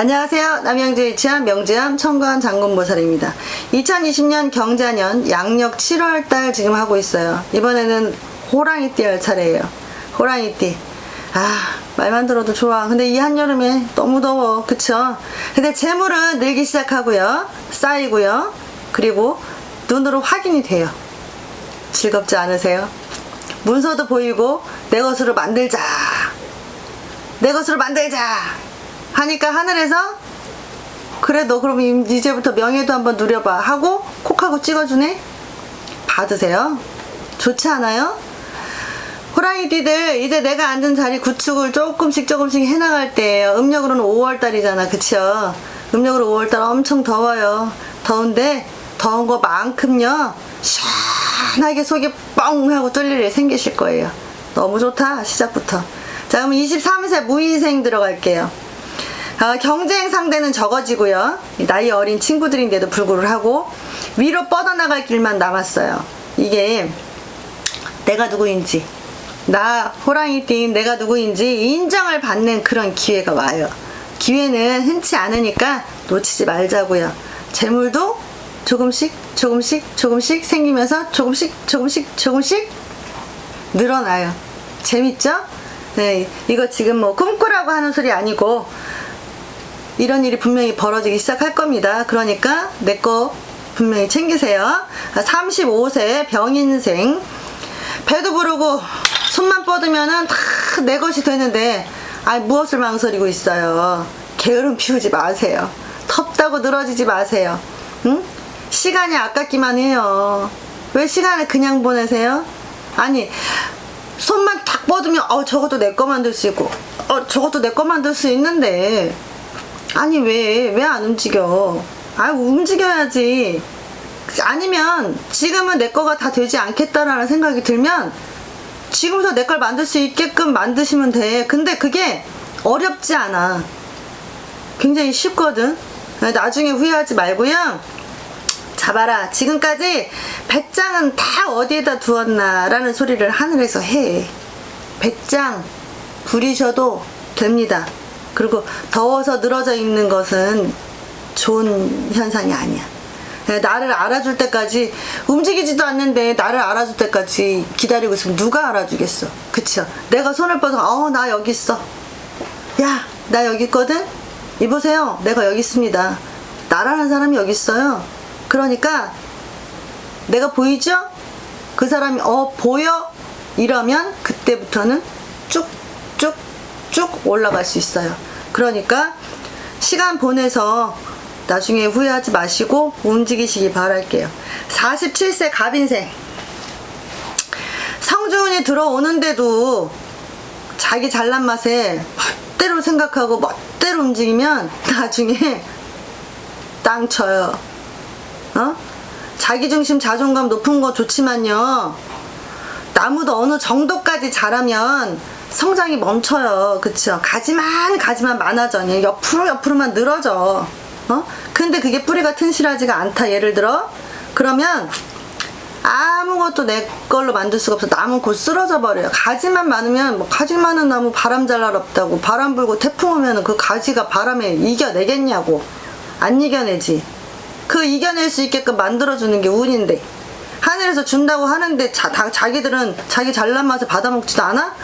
안녕하세요. 남양주에 위치한 명지암 청관 장군보살입니다. 2020년 경자년 양력 7월달 지금 하고 있어요. 이번에는 호랑이띠 할 차례예요. 호랑이띠. 아 말만 들어도 좋아. 근데 이 한여름에 너무 더워. 그쵸? 근데 재물은 늘기 시작하고요. 쌓이고요. 그리고 눈으로 확인이 돼요. 즐겁지 않으세요? 문서도 보이고 내 것으로 만들자. 내 것으로 만들자. 하니까 하늘에서 그래 너 그럼 이- 이제부터 명예도 한번 누려봐 하고 콕하고 찍어주네. 받으세요. 좋지 않아요? 호랑이띠들 이제 내가 앉은 자리 구축을 조금씩 조금씩 해나갈 때예요. 음력으로는 5월달이잖아, 그쵸? 음력으로 5월달 엄청 더워요. 더운데 더운 것만큼요 시원하게 속이 뻥 하고 뚫릴 일 생기실 거예요. 너무 좋다 시작부터. 자 그럼 23세 무인생 들어갈게요. 아, 경쟁 상대는 적어지고요. 나이 어린 친구들인데도 불구를 하고 위로 뻗어나갈 길만 남았어요. 이게 내가 누구인지 나 호랑이띠인 내가 누구인지 인정을 받는 그런 기회가 와요. 기회는 흔치 않으니까 놓치지 말자고요. 재물도 조금씩 조금씩 조금씩 생기면서 조금씩 조금씩 조금씩 늘어나요. 재밌죠? 네, 이거 지금 뭐 꿈꾸라고 하는 소리 아니고 이런 일이 분명히 벌어지기 시작할 겁니다. 그러니까 내 거 분명히 챙기세요. 35세 병인생 배도 부르고 손만 뻗으면은 다 내 것이 되는데 아 무엇을 망설이고 있어요. 게으름 피우지 마세요. 텁다고 늘어지지 마세요. 응? 시간이 아깝기만 해요. 왜 시간을 그냥 보내세요? 아니 손만 탁 뻗으면 어 저것도 내 거 만들 수 있고 어 저것도 내 거 만들 수 있는데 아니 왜 왜 안 움직여? 아 움직여야지. 아니면 지금은 내 거가 다 되지 않겠다라는 생각이 들면 지금부터 내 걸 만들 수 있게끔 만드시면 돼. 근데 그게 어렵지 않아. 굉장히 쉽거든. 나중에 후회하지 말고요. 잡아라. 지금까지 배짱은 다 어디에다 두었나 라는 소리를 하늘에서 해. 배짱 부리셔도 됩니다. 그리고 더워서 늘어져 있는 것은 좋은 현상이 아니야. 네, 나를 알아줄 때까지 움직이지도 않는데 나를 알아줄 때까지 기다리고 있으면 누가 알아주겠어? 그쵸? 내가 손을 뻗어, 어, 나 여기 있어. 야, 나 여기 있거든? 이보세요. 내가 여기 있습니다. 나라는 사람이 여기 있어요. 그러니까 내가 보이죠? 그 사람이 어 보여? 이러면 그때부터는 쭉쭉쭉 올라갈 수 있어요. 그러니까 시간 보내서 나중에 후회하지 마시고 움직이시기 바랄게요. 47세 갑인생 성주운이 들어오는데도 자기 잘난 맛에 멋대로 생각하고 멋대로 움직이면 나중에 땅 쳐요. 어? 자기중심 자존감 높은 거 좋지만요. 나무도 어느 정도까지 자라면 성장이 멈춰요. 그쵸? 가지만 가지만 많아져. 그냥 옆으로 옆으로만 늘어져. 어? 근데 그게 뿌리가 튼실하지가 않다. 예를 들어. 그러면 아무것도 내 걸로 만들 수가 없어. 나무 곧 쓰러져 버려요. 가지만 많으면 뭐 가지 많은 나무 바람 잘 날 없다고. 바람 불고 태풍 오면은 그 가지가 바람에 이겨내겠냐고. 안 이겨내지. 그 이겨낼 수 있게끔 만들어주는 게 운인데. 하늘에서 준다고 하는데 자, 다, 자기들은 자기 잘난 맛을 받아먹지도 않아?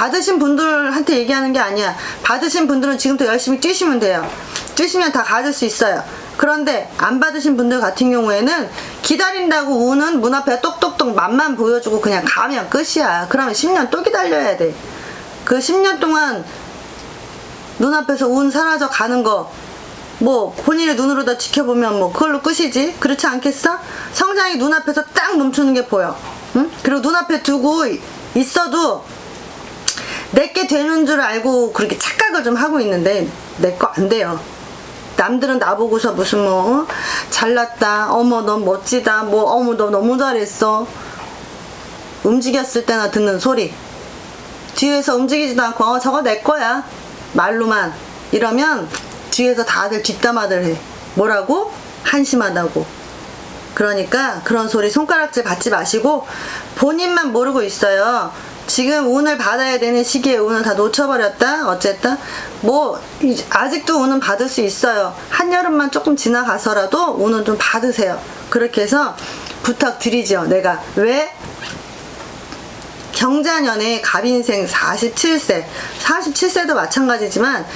받으신 분들한테 얘기하는 게 아니야. 받으신 분들은 지금부터 열심히 뛰시면 돼요. 뛰시면 다 가질 수 있어요. 그런데 안 받으신 분들 같은 경우에는 기다린다고 우는 문 앞에 똑똑똑 맛만 보여주고 그냥 가면 끝이야. 그러면 10년 또 기다려야 돼. 그 10년 동안 눈앞에서 운 사라져 가는 거, 뭐, 본인의 눈으로 다 지켜보면 뭐, 그걸로 끝이지? 그렇지 않겠어? 성장이 눈앞에서 딱 멈추는 게 보여. 응? 그리고 눈앞에 두고 있어도 내게 되는 줄 알고 그렇게 착각을 좀 하고 있는데, 내 거 안 돼요. 남들은 나보고서 무슨 뭐, 어? 잘났다, 어머, 넌 멋지다, 뭐, 어머, 너 너무 잘했어. 움직였을 때나 듣는 소리. 뒤에서 움직이지도 않고 어 저거 내 거야 말로만 이러면 뒤에서 다들 뒷담화들 해 뭐라고 한심하다고 그러니까 그런 소리 손가락질 받지 마시고 본인만 모르고 있어요 지금 운을 받아야 되는 시기에 운을 다 놓쳐버렸다? 어쨌다 뭐 아직도 운은 받을 수 있어요. 한여름만 조금 지나가서라도 운은 좀 받으세요. 그렇게 해서 부탁드리죠 내가. 왜? 경자년에 갑인생 47세. 47세도 마찬가지지만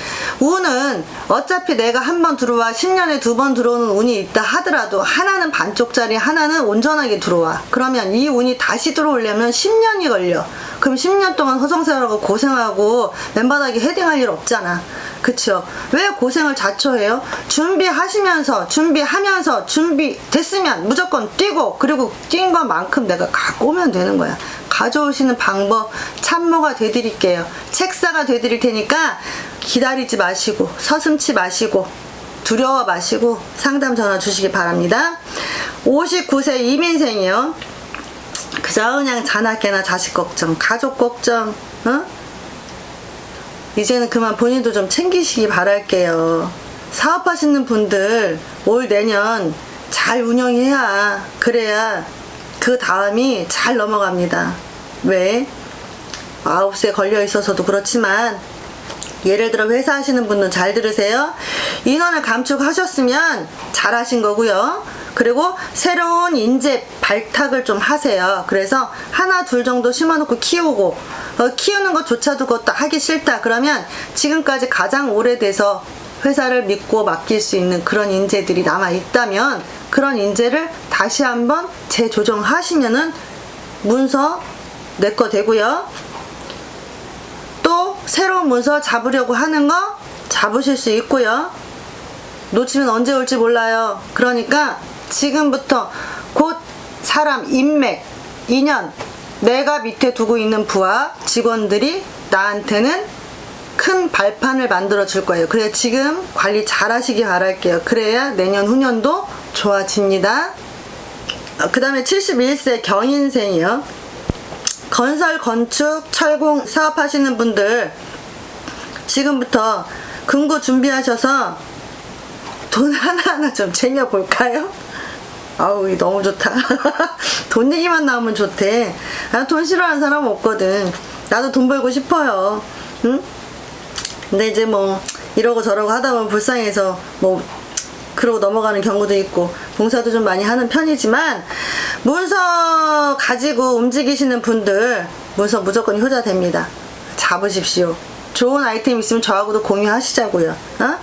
운은 어차피 내가 한 번 들어와 10년에 두 번 들어오는 운이 있다 하더라도 하나는 반쪽짜리 하나는 온전하게 들어와. 그러면 이 운이 다시 들어오려면 10년이 걸려 그럼 10년 동안 허송세월하고 고생하고 맨바닥에 헤딩할 일 없잖아. 그쵸? 왜 고생을 자초해요? 준비하시면서 준비하면서 준비 됐으면 무조건 뛰고 그리고 뛴 것만큼 내가 갖고 오면 되는 거야. 가져오시는 방법 참모가 되드릴게요. 책사가 되드릴 테니까 기다리지 마시고 서슴치 마시고 두려워 마시고 상담 전화 주시기 바랍니다. 59세 이민생이요 그저 그냥 자나깨나 자식 걱정 가족 걱정 어? 이제는 그만 본인도 좀 챙기시기 바랄게요. 사업하시는 분들 올 내년 잘 운영해야 그래야 그 다음이 잘 넘어갑니다. 왜? 아홉 세 걸려 있어서도 그렇지만 예를 들어 회사 하시는 분은 잘 들으세요. 인원을 감축하셨으면 잘하신 거고요. 그리고 새로운 인재 발탁을 좀 하세요. 그래서 하나 둘 정도 심어놓고 키우고 어, 키우는 것조차도 그것도 하기 싫다. 그러면 지금까지 가장 오래돼서 회사를 믿고 맡길 수 있는 그런 인재들이 남아 있다면 그런 인재를 다시 한번 재조정하시면은 문서 내 거 되고요. 또 새로운 문서 잡으려고 하는 거 잡으실 수 있고요. 놓치면 언제 올지 몰라요. 그러니까 지금부터 곧 사람 인맥, 인연, 내가 밑에 두고 있는 부하 직원들이 나한테는 큰 발판을 만들어 줄 거예요. 그래 지금 관리 잘 하시기 바랄게요. 그래야 내년 후년도 좋아집니다. 그 다음에 71세 경인생이요. 건설, 건축, 철공 사업하시는 분들 지금부터 금고 준비하셔서 돈 하나하나 좀 챙겨볼까요? 아우 이 너무 좋다. 돈 얘기만 나오면 좋대. 아, 돈 싫어하는 사람 없거든. 나도 돈 벌고 싶어요. 응? 근데 이제 뭐 이러고 저러고 하다 보면 불쌍해서 뭐 그러고 넘어가는 경우도 있고 봉사도 좀 많이 하는 편이지만 문서 가지고 움직이시는 분들 문서 무조건 효자 됩니다. 잡으십시오. 좋은 아이템 있으면 저하고도 공유하시자고요. 어?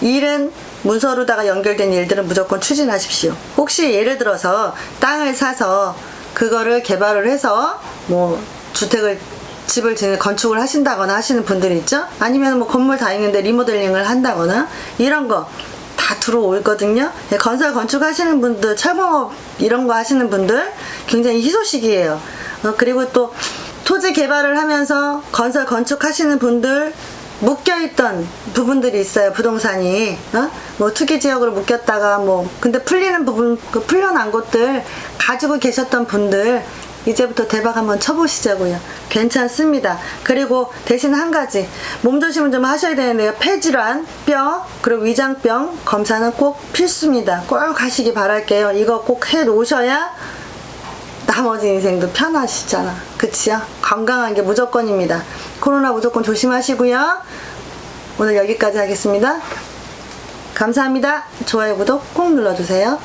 일은 문서로다가 연결된 일들은 무조건 추진하십시오. 혹시 예를 들어서 땅을 사서 그거를 개발을 해서 뭐 주택을 집을 짓는 건축을 하신다거나 하시는 분들 있죠? 아니면 뭐 건물 다 있는데 리모델링을 한다거나 이런 거 다 들어오거든요. 예, 건설 건축 하시는 분들, 철공업 이런 거 하시는 분들 굉장히 희소식이에요. 어, 그리고 또 토지 개발을 하면서 건설 건축 하시는 분들 묶여있던 부분들이 있어요 부동산이 어? 뭐 투기 지역으로 묶였다가 뭐 근데 풀리는 부분 그 풀려난 곳들 가지고 계셨던 분들 이제부터 대박 한번 쳐보시자고요 괜찮습니다 그리고 대신 한 가지 몸조심은 좀 하셔야 되는데요 폐질환 뼈 그리고 위장병 검사는 꼭 필수입니다 꼭 하시기 바랄게요 이거 꼭 해 놓으셔야 나머지 인생도 편하시잖아. 그치요? 건강한 게 무조건입니다. 코로나 무조건 조심하시고요. 오늘 여기까지 하겠습니다. 감사합니다. 좋아요, 구독 꼭 눌러주세요.